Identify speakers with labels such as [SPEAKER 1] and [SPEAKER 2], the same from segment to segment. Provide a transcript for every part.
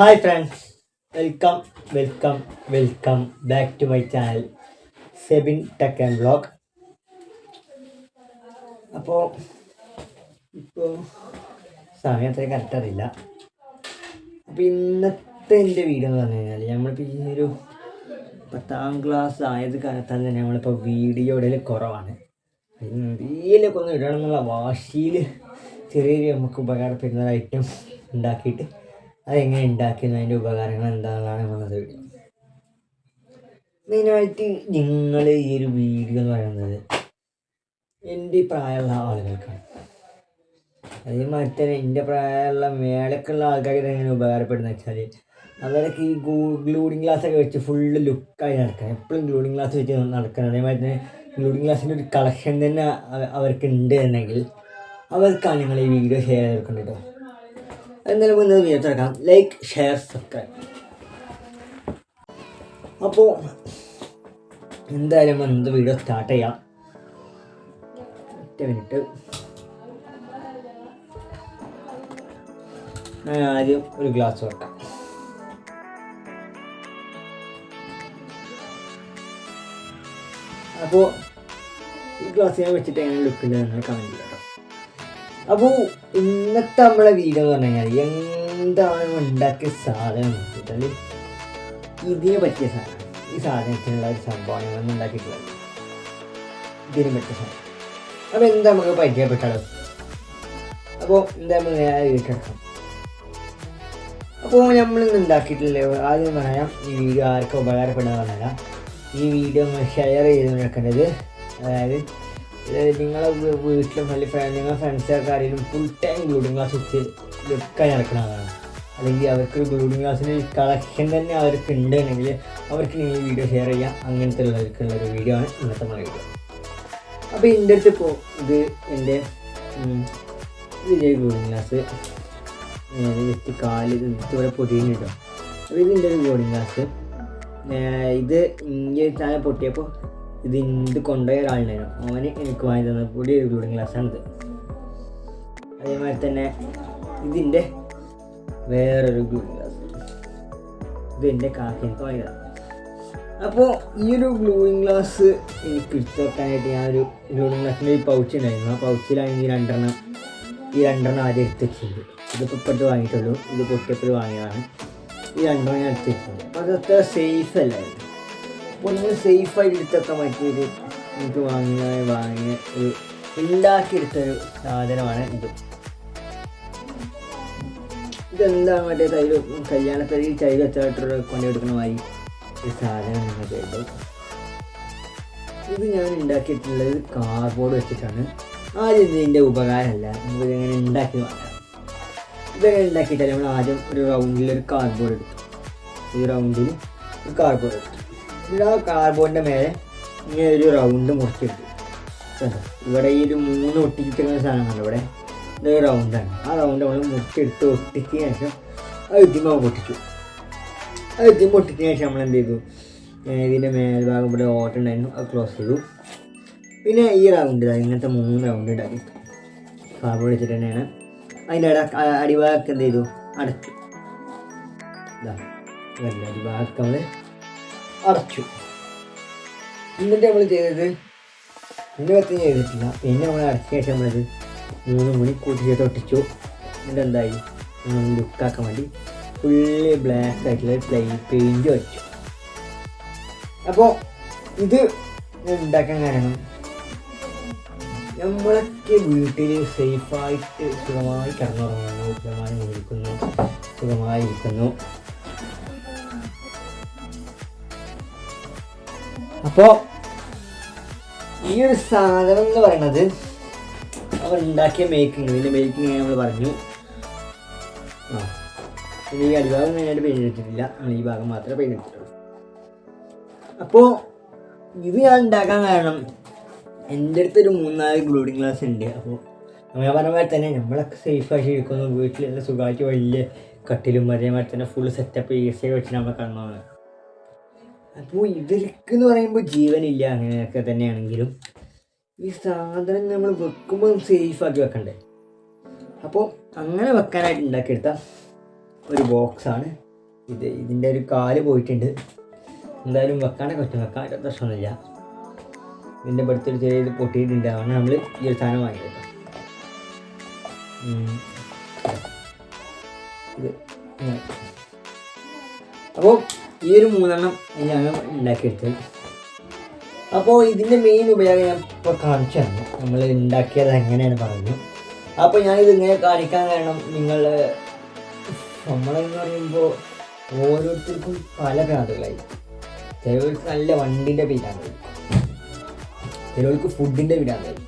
[SPEAKER 1] Hi friends welcome welcome welcome back to my channel Sebin tech and blog അപ്പോൾ ഇപ്പോൾ സമയത്തിന് correct അറിയില്ല. അപ്പോൾ ഇന്നത്തെ എന്റെ വീഡിയോ എന്ന് പറഞ്ഞു കഴിഞ്ഞാൽ നമ്മളിപ്പോൾ ഈ ഒരു പത്താം ക്ലാസ് ആയത് കാലത്താണ് തന്നെ നമ്മളിപ്പോൾ വീഡിയോ ഇടയിൽ കുറവാണ്. എന്തെങ്കിലുമൊക്കെ ഒന്ന് ഇടണം എന്നുള്ള വാശിയിൽ ചെറിയൊരു നമുക്ക് ഉപകാരപ്പെടുന്ന ഐറ്റം ഉണ്ടാക്കിയിട്ട് അതെങ്ങനെ ഉണ്ടാക്കുന്നു അതിന്റെ ഉപകാരങ്ങൾ എന്താണെന്നാണ് നമ്മളത് മെയിനായിട്ട് നിങ്ങൾ ഈ ഒരു വീഡിയോ എന്ന് പറയുന്നത് എന്റെ പ്രായമുള്ള ആളുകൾക്കാണ്. അതേമാതിരി തന്നെ എന്റെ പ്രായമുള്ള മേളക്കുള്ള ആൾക്കാർക്ക് എങ്ങനെ ഉപകാരപ്പെടുന്നത് വെച്ചാൽ അവരൊക്കെ ഈ ഗ്ലൂഡിങ് ഗ്ലാസ് ഒക്കെ വെച്ച് ഫുള്ള് ലുക്കായി നടക്കണം. എപ്പോഴും ഗ്ലൂഡിങ് ഗ്ലാസ് വെച്ച് നടക്കണം. അതേമാതിരി തന്നെ ഗ്ലൂഡിങ് ഗ്ലാസിന്റെ ഒരു കളക്ഷൻ തന്നെ അവർക്ക് ഉണ്ട് എന്നെങ്കിൽ അവർക്കാണ് നിങ്ങൾ ഈ വീഡിയോ ഷെയർ ചെയ്തെടുക്കേണ്ടത് കേട്ടോ. എന്നാലും വീഡിയോ തുറക്കാം ലൈക്ക് ഷെയർ സബ്സ്ക്രൈബ് അപ്പോൾ എന്തായാലും എന്ത് വീഡിയോ സ്റ്റാർട്ട് ചെയ്യാം. ഒറ്റ മിനിറ്റ് ഞാൻ ആദ്യം ഒരു ഗ്ലാസ് വെക്കാം അപ്പോൾ ഈ ഗ്ലാസ് ഞാൻ വെച്ചിട്ട് എങ്ങനെ ലുക്കില്ല നിങ്ങൾ കമന്റ് ചെയ്യാം അപ്പോൾ ഇന്നത്തെ നമ്മളെ വീഡിയോ എന്ന് പറഞ്ഞു കഴിഞ്ഞാൽ എന്താണ് ഉണ്ടാക്കിയ സാധനം നോക്കിയിട്ടാൽ ഇതിന് പറ്റിയ സാധനം. ഈ സാധനത്തിനുള്ള ഒരു സംഭവം നമ്മൾ ഉണ്ടാക്കിയിട്ടുള്ളത്. ഇതിന് പറ്റിയ സാധനം. അപ്പോൾ എന്താ നമുക്ക് പരിചയപ്പെട്ടാലോ? അപ്പോൾ എന്താ നമ്മൾ നേരെ അപ്പോൾ നമ്മൾ ഇന്ന് ഉണ്ടാക്കിയിട്ടില്ല ആദ്യം പറയാം ഈ വീഡിയോ ആർക്കും ഉപകാരപ്പെടുന്ന പറഞ്ഞാൽ ഈ വീഡിയോ ഷെയർ ചെയ്ത് നടക്കേണ്ടത് അതായത് നിങ്ങളെ വീട്ടിലും അല്ലെങ്കിൽ ഫ്രണ്ട് നിങ്ങളുടെ ഫ്രണ്ട്സുകാർക്ക് ആരെങ്കിലും ഫുൾ ടൈം ഗ്ലൂഡിങ് ക്ലാസ് വെച്ച് വെക്കാൻ നടക്കുന്നതാണ് അല്ലെങ്കിൽ അവർക്ക് ഗ്ലൂഡിങ് ക്ലാസ്സിന്റെ കളക്ഷൻ തന്നെ അവർക്ക് ഉണ്ടെങ്കിൽ അവർക്ക് നിങ്ങൾ വീഡിയോ ഷെയർ ചെയ്യാം. അങ്ങനത്തെ ഉള്ളവർക്കുള്ള ഒരു വീഡിയോ ആണ് ഇന്നത്തെ നമ്മുടെ വീഡിയോ അപ്പോൾ എന്റെ അടുത്ത് ഇപ്പോൾ ഇത് എന്റെ വിജയ് ഗ്ലൂഡിങ് ക്ലാസ് ജസ്റ്റ് കാൽ ഇത് പൊടിയുന്നു കിട്ടും. അപ്പോൾ ഇതിന്റെ ഒരു ഗ്ലൂഡിങ് ക്ലാസ് ഇത് ഇങ്ങനെ താഴെ പൊട്ടിയപ്പോൾ ഇത് എന്ത് കൊണ്ടുപോയ ഒരാളുണ്ടായിരുന്നു. അവന് എനിക്ക് വാങ്ങി തന്ന പുതിയൊരു ഗ്ലൂഡിങ് ഗ്ലാസ്സാണിത്. അതേമാതിരി തന്നെ ഇതിന്റെ വേറൊരു ഗ്ലൂഡിങ് ഗ്ലാസ്. ഇത് എന്റെ കാക്ക എനിക്ക് വാങ്ങി തന്നു. അപ്പോൾ ഈ ഒരു ഗ്ലൂയിങ് ഗ്ലാസ് എനിക്ക് എടുത്തു വെക്കാനായിട്ട് ഒരു ഗ്ലൂയിങ് ഗ്ലാസിന്റെ ഒരു പൗച്ച് ഉണ്ടായിരുന്നു. ആ പൗച്ചിലാണെങ്കിൽ രണ്ടെണ്ണം ഈ രണ്ടെണ്ണം ആദ്യം എടുത്ത് വെച്ചിട്ടുണ്ട്. ഇതിപ്പോൾ ഇപ്പോഴത്തെ വാങ്ങിയിട്ടുള്ളൂ. ഇത് പൊട്ടിയപ്പോൾ വാങ്ങിയതാണ്. ഈ രണ്ടെണ്ണം ഞാൻ എടുത്ത് വെച്ചിട്ടുണ്ട്. അപ്പോൾ അത് അത്ര സേഫ് അല്ലായിരുന്നു സേഫ് സേഫായിട്ട് എടുത്തൊക്കെ മറ്റൊരു എനിക്ക് വാങ്ങിയ വാങ്ങിയ ഒരു ഉണ്ടാക്കിയെടുത്തൊരു സാധനമാണ് ഇത്. ഇതെന്താ മറ്റേ തൈര്? കല്യാണത്തിൽ തൈര് വെച്ചായിട്ട് കൊണ്ടു കൊടുക്കുന്ന മാതിരി. ഒരു സാധനം നിങ്ങൾക്ക് ഉണ്ട് ഇത് ഞാൻ ഉണ്ടാക്കിയിട്ടുള്ളത് കാർഡ്ബോർഡ് വെച്ചിട്ടാണ്. ആദ്യം ഇതിന്റെ ഉപകാരമല്ല. നമുക്ക് ഇതെങ്ങനെ ഉണ്ടാക്കി വാങ്ങാം ഇതെങ്ങനെ ഉണ്ടാക്കിയിട്ടാൽ നമ്മൾ ആദ്യം ഒരു റൗണ്ടിൽ ഒരു കാർഡ്ബോർഡ് എടുത്തു. ഈ റൗണ്ടിൽ ഒരു കാർഡ്ബോർഡ് എടുത്തു. എന്നിട്ട് കാർബോണിന്റെ മേലെ ഇങ്ങനെ ഒരു റൗണ്ട് മുറിച്ചിട്ട്? ഇവിടെ ഈ ഒരു മൂന്ന് ഒട്ടിച്ചിട്ടുള്ള സാധനമാണ് ഇവിടെ. ഇതൊരു റൗണ്ടാണ് ആ റൗണ്ട് നമ്മൾ മുറിച്ചെടുത്ത് ഒട്ടിച്ചതിന് ശേഷം അത് ഇതിമ പൊട്ടിച്ചു. അത് ഇതിമ പൊട്ടിച്ചതിന് ശേഷം നമ്മൾ എന്ത് ചെയ്തു? ഇതിന്റെ മേൽഭാഗം ഇവിടെ ഓട്ടുണ്ടായിരുന്നു അത് ക്ലോസ് ചെയ്തു. പിന്നെ ഈ റൗണ്ട് ഇങ്ങനത്തെ മൂന്ന് റൗണ്ട് ഉണ്ടാക്കി കാർബോൺ വെച്ചിട്ട് തന്നെയാണ്. അതിന്റെ അട അ- അടിഭാഗമൊക്കെ എന്ത് ചെയ്തു? അടച്ചു. ഇതാ അടിഭാഗമൊക്കെ നമ്മൾ അടച്ചു. എന്നിട്ട് നമ്മൾ ചെയ്തത്? എന്റെ കത്തി ചെയ്തിട്ടില്ല പിന്നെ നമ്മൾ അടച്ച ശേഷം നമ്മളത് മൂന്ന് മണി കൂട്ടി ഒട്ടിച്ചു. എന്നിട്ട് എന്തായി? ലുക്കാക്കാൻ വേണ്ടി ഫുള്ളി ബ്ലാക്ക് ആയിട്ടുള്ള പ്ലെയിൻ പെയിന്റ് വെച്ചു. അപ്പോൾ ഇത് ഉണ്ടാക്കാൻ കാരണം നമ്മളൊക്കെ വീട്ടിൽ സേഫായിട്ട് സുഖമായി കിടന്നുറങ്ങുന്നു. സുഖമായി നിൽക്കുന്നു സുഖമായി ഇരിക്കുന്നു അപ്പോൾ ഈ ഒരു സാധനം എന്ന് പറയുന്നത് അവർ ഉണ്ടാക്കിയ മേക്കിംഗ് ഇതിന്റെ മേക്കിംഗ് നമ്മൾ പറഞ്ഞു. ഈ അടിഭാഗം മെയിനായിട്ട് പെയിന്റ് എടുത്തിട്ടില്ല. ഈ ഭാഗം മാത്രമേ പെയിന്റ് എടുത്തിട്ടുള്ളൂ. അപ്പോൾ ഇത് ഞാൻ ഉണ്ടാക്കാൻ കാരണം എന്റെ അടുത്ത് ഒരു മൂന്നാൽ ഗ്ലൂഡിങ് ഗ്ലാസ് ഉണ്ട്. അപ്പോൾ ഞാൻ പറഞ്ഞ പോലെ തന്നെ നമ്മളൊക്കെ സേഫായിട്ട് ഇരിക്കുന്നു. വീട്ടിലെല്ലാം സുഖമായിട്ട് വലിയ കട്ടിലും അതേമാതിരി തന്നെ ഫുൾ സെറ്റപ്പ് ഈസിയായി വെച്ച് നമ്മൾ കാണുന്നതാണ് അപ്പോൾ ഇവർക്ക് എന്ന് പറയുമ്പോൾ ജീവനില്ല അങ്ങനെയൊക്കെ തന്നെയാണെങ്കിലും ഈ സാധനം നമ്മൾ വെക്കുമ്പോൾ സേഫാക്കി വെക്കണ്ടേ? അപ്പോൾ അങ്ങനെ വെക്കാനായിട്ട് ഉണ്ടാക്കിയെടുത്ത ഒരു ബോക്സാണ് ഇത് ഇതിന്റെ ഒരു കാൽ പോയിട്ടുണ്ട്. എന്തായാലും വെക്കാനൊക്കെ പറ്റും വെക്കാൻ പ്രശ്നമൊന്നുമില്ല. ഇതിന്റെ അടുത്തൊരു ചെറിയ ഇത് പൊട്ടിയിട്ടുണ്ട്. അങ്ങനെ നമ്മൾ ഈ ഒരു സാധനം വാങ്ങിയത് ഇത് അപ്പോൾ ഈ ഒരു മൂന്നെണ്ണം ഞാൻ ഉണ്ടാക്കിയെടുത്തത് അപ്പോൾ ഇതിന്റെ മെയിൻ ഉപയോഗം ഞാൻ ഇപ്പോൾ കാണിച്ചു തന്നു. നമ്മൾ ഉണ്ടാക്കിയത് എങ്ങനെയാണ് പറഞ്ഞു. അപ്പോൾ ഞാനിത് ഇങ്ങനെ കാണിക്കാൻ കാരണം നിങ്ങൾ നമ്മളെന്ന് പറയുമ്പോൾ ഓരോരുത്തർക്കും പല ഭ്രാന്തുകളായി ചിലവർക്ക് നല്ല വണ്ടിന്റെ ഭ്രാന്തായിരിക്കും ചിലവർക്ക് ഫുഡിന്റെ ഭ്രാന്തായിരിക്കും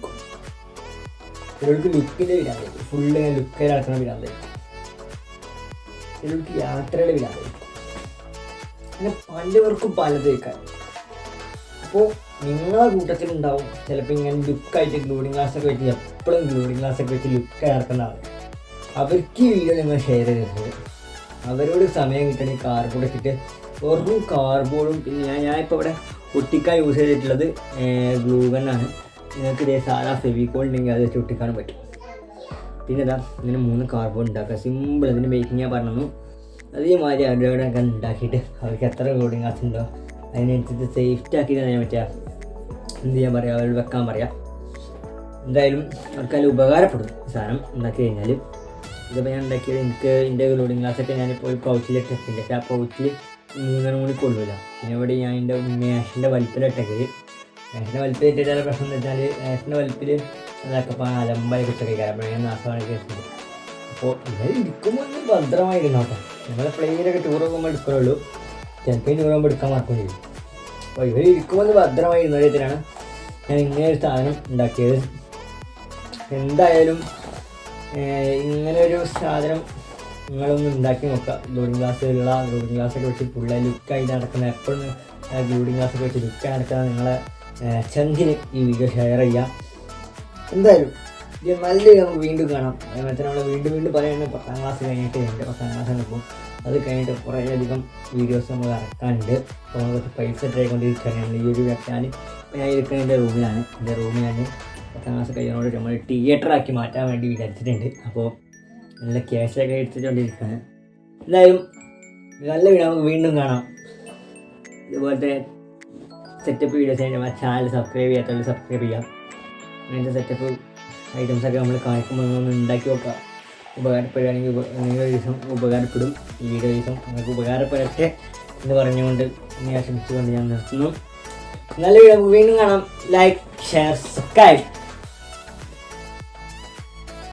[SPEAKER 1] ചിലവർക്ക് ലുക്കിന്റെ ഭ്രാന്തായിരിക്കും ഫുള്ള് ലുക്കിൽ നടക്കുന്ന ഭ്രാന്തായിരിക്കും ചിലവർക്ക് യാത്രയുടെ ഭ്രാന്തായിരിക്കും അങ്ങനെ പലവർക്കും പലത് കേൾക്കാൻ. അപ്പോൾ നിങ്ങളെ കൂട്ടത്തിലുണ്ടാവും ചിലപ്പോൾ ഇങ്ങനെ ലുക്കായിട്ട് ഗ്ലൂഡിങ് ഗ്ലാസ് ഒക്കെ വെച്ച് എപ്പോഴും ഗ്ലൂഡിങ് ഗ്ലാസ് ഒക്കെ വെച്ച് ലുക്ക് നടക്കുന്ന ആൾ അവർക്ക് ഈ വീഡിയോ നിങ്ങൾ ഷെയർ ചെയ്തത് അവരോട് സമയം കിട്ടണ കാർബോർഡ് ഇട്ടിട്ട് വെറും കാർബോർഡും പിന്നെ ഞാൻ ഇപ്പോൾ ഇവിടെ ഒട്ടിക്കാൻ യൂസ് ചെയ്തിട്ടുള്ളത് ഗ്ലൂഗണ്ണാണ് നിങ്ങൾക്ക് ഇതേ സാധാ ഫെവിക്കോൾ ഉണ്ടെങ്കിൽ അത് വെച്ച് ഒട്ടിക്കാനും പറ്റും. പിന്നെ ഇതാ ഇങ്ങനെ മൂന്ന് കാർബോർഡ് ഉണ്ടാക്കുക. സിമ്പിൾ ഇതിന്റെ മേക്കിംഗ് ഞാൻ പറഞ്ഞു അതേമാതിരി അവരുടെ ഒക്കെ ഉണ്ടാക്കിയിട്ട് അവർക്ക് എത്ര കോഡിങ് ക്ലാസ് ഉണ്ടോ അതിനനുസരിച്ച് സേഫ്റ്റി ആക്കിയിട്ട് ഞാൻ പറ്റുക എന്ത് ചെയ്യാൻ പറയാം അവരോട് വെക്കാൻ പറയാം. എന്തായാലും അവർക്ക് അതിൽ ഉപകാരപ്പെടും സാധനം ഉണ്ടാക്കി കഴിഞ്ഞാൽ ഇതിപ്പോൾ ഞാൻ ഉണ്ടാക്കിയത് എനിക്ക് എന്റെ ലോഡിങ് ഗ്ലാസ്സൊക്കെ ഞാനിപ്പോൾ ഒരു പൗച്ചിലിട്ടിട്ടുണ്ട് പക്ഷേ ആ പൗച്ചിൽ മൂന്നെണ്ണം കൂടി കൊള്ളില്ല പിന്നെ ഇവിടെ ഞാൻ എന്റെ മേഷിന്റെ വലിപ്പിലിട്ടേക്കത് മേഷിന്റെ വലിപ്പിൽ ഇട്ടിട്ടുള്ള പ്രശ്നം എന്ന് വെച്ചാൽ മേഷിന്റെ വലിപ്പിൽ അതൊക്കെ ഇപ്പോൾ അലമ്പായി കുറ്റൊക്കെ കാരണം ഞാൻ നാശമാണ് കേൾക്കുന്നത് അപ്പോൾ ഇവർ ഇരിക്കുമ്പോൾ ഒന്ന് ഭദ്രമായിരുന്നു നമ്മൾ പ്ലെയിനൊക്കെ ടൂർ പോകുമ്പോൾ എടുക്കുള്ളൂ ചിലപ്പോൾ ടൂർ പോകുമ്പോൾ എടുക്കാൻ മാത്രമേ ചെയ്യും അപ്പോൾ ഇവർ ഇരിക്കുമ്പോൾ ഒന്ന് ഭദ്രമായി ഇരുന്നതിനാണ് ഞാൻ ഇങ്ങനെ ഒരു സാധനം ഉണ്ടാക്കിയത്. എന്തായാലും ഇങ്ങനൊരു സാധനം നിങ്ങളൊന്ന് ഉണ്ടാക്കി നോക്കുക. ഗ്ലൂഡിങ് ഗ്ലാസ്സുള്ള ഗ്ലൂഡിങ് ഗ്ലാസ്സൊക്കെ വെച്ച് പുള്ള ലുക്കായി നടക്കുന്ന എപ്പോഴും ഗ്ലൂഡിങ് ഗ്ലാസ്സൊക്കെ വെച്ച് ലുക്കായി നടക്കുന്ന നിങ്ങളെ ചങ്കിന് ഈ വീഡിയോ ഷെയർ ചെയ്യാം. എന്തായാലും ഇത് നല്ല നമുക്ക് വീണ്ടും കാണാം. അതേപോലെ നമ്മൾ വീണ്ടും വീണ്ടും പറയുന്നത് പത്താം ക്ലാസ് കഴിഞ്ഞിട്ട് എന്റെ പത്താം ക്ലാസ് കഴിഞ്ഞപ്പോൾ അത് കഴിഞ്ഞിട്ട് കുറേയധികം വീഡിയോസ് നമ്മൾ ഇറക്കാനുണ്ട് അപ്പോൾ കുറച്ച് പൈസ ഇട്ടായിക്കൊണ്ടിരിക്കുകയാണ് ഈ ഒരു വെക്കാൻ ഞാൻ ഇരിക്കുന്ന എന്റെ റൂമിലാണ് എന്റെ ഞാൻ പത്താം ക്ലാസ് കഴിയുന്നതോട് നമ്മൾ തിയേറ്ററാക്കി മാറ്റാൻ വേണ്ടി വിചാരിച്ചിട്ടുണ്ട്. അപ്പോൾ നല്ല ക്യാഷൊക്കെ എടുത്തിട്ടുകൊണ്ടിരിക്കുകയാണ് എന്തായാലും നല്ല വീഡിയോ നമുക്ക് വീണ്ടും കാണാം. ഇതുപോലത്തെ സെറ്റപ്പ് വീഡിയോസ് നമ്മുടെ ചാനൽ സബ്സ്ക്രൈബ് ചെയ്യാത്തവർ സബ്സ്ക്രൈബ് ചെയ്യാം. അങ്ങനത്തെ സെറ്റപ്പ് ഐറ്റംസൊക്കെ നമ്മൾ കാണിക്കുമ്പോൾ ഒന്ന് ഉണ്ടാക്കി വെക്കുക ഉപകാരപ്പെടുകയാണെങ്കിൽ നിങ്ങളുടെ ദിവസം ഉപകാരപ്പെടും. ഈ വീഡിയോ ദിവസം നിങ്ങൾക്ക് ഉപകാരപ്പെടട്ടെ എന്ന് പറഞ്ഞുകൊണ്ട് ഇനി ആശംസിച്ചുകൊണ്ട് ഞാൻ നിർത്തുന്നു. നല്ല വീഡിയോ വീണ്ടും കാണാം. Like share subscribe